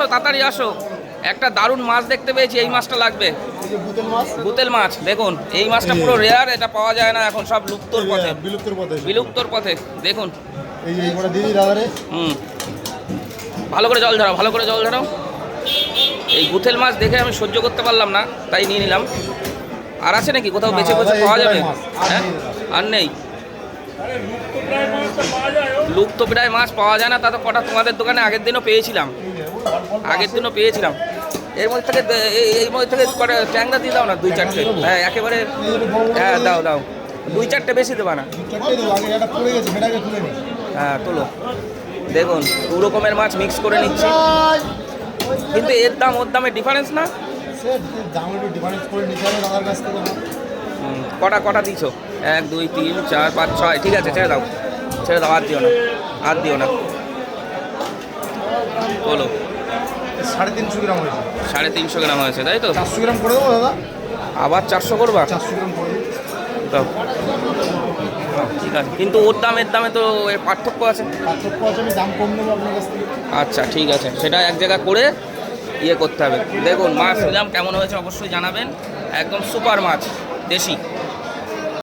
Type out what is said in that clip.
আসো তাড়াতাড়ি আসো। একটা দারুণ মাছ দেখতে পেয়েছি এই মাছটা লাগবে। বুতেল মাছ দেখুন এই মাছটা পুরো রেয়ার এটা পাওয়া যায় না এখন সব লুপ্তর পথে। বিলুপ্তর পথে বিলুপ্তর পথে। দেখুন। এই যে এইগুলো দিদি দাদারে। হুম। ভালো করে জল ধরাও ভালো করে জল ধরাও। এই গুথেল মাছ দেখে আমি সহ্য করতে পারলাম না তাই নিয়ে নিলাম। আর আছে নাকি? কোথাও বেছে বেছে পাওয়া যাবে? হ্যাঁ। আর নেই। লুপ্ত প্রায় মাছ পাওয়া যায় না তা তো কটা তোমাদের দোকানে আগের দিনও পেয়েছিলাম। আগের দিনও পেয়েছিলাম। এর মধ্যে থেকে এই- মধ্যে থেকে কটা ট্যাংরা দিয়ে দাও না দুই চারটে। হ্যাঁ একেবারে হ্যাঁ দাও দাও। দুই চারটে বেশি দেবা না। চারটে দেবো আগে একটা পড়ে গেছে সেটাকে তুলে নি হ্যাঁ তোলো। দেখুন দু রকমের মাছ মিক্স করে নিচ্ছি। কিন্তু এর দাম ওর দামে ডিফারেন্স না? কটা কটা দিছো? এক দুই তিন চার পাঁচ ছয়। ঠিক আছে ছেড়ে দাও। ছেড়ে দাও আর দিও না আর দিও না। বলো। সাড়ে তিনশো গ্রাম হয়েছে। সাড়ে তিনশো গ্রাম হয়েছে তাই তো? চারশো গ্রাম করে দেবো দাদা। আবার চারশো করবা? চারশো গ্রাম করে। দাও। ঠিক আছে কিন্তু ওর দামের দামে তো এর পার্থক্য আছে। পার্থক্য আছে আমি দাম কম নেব আপনার কাছ থেকে। আচ্ছা ঠিক আছে। সেটা এক জায়গা করে ইয়ে করতে হবে। দেখুন মাছ নিলাম কেমন হয়েছে অবশ্যই জানাবেন। একদম সুপার মাছ দেশি।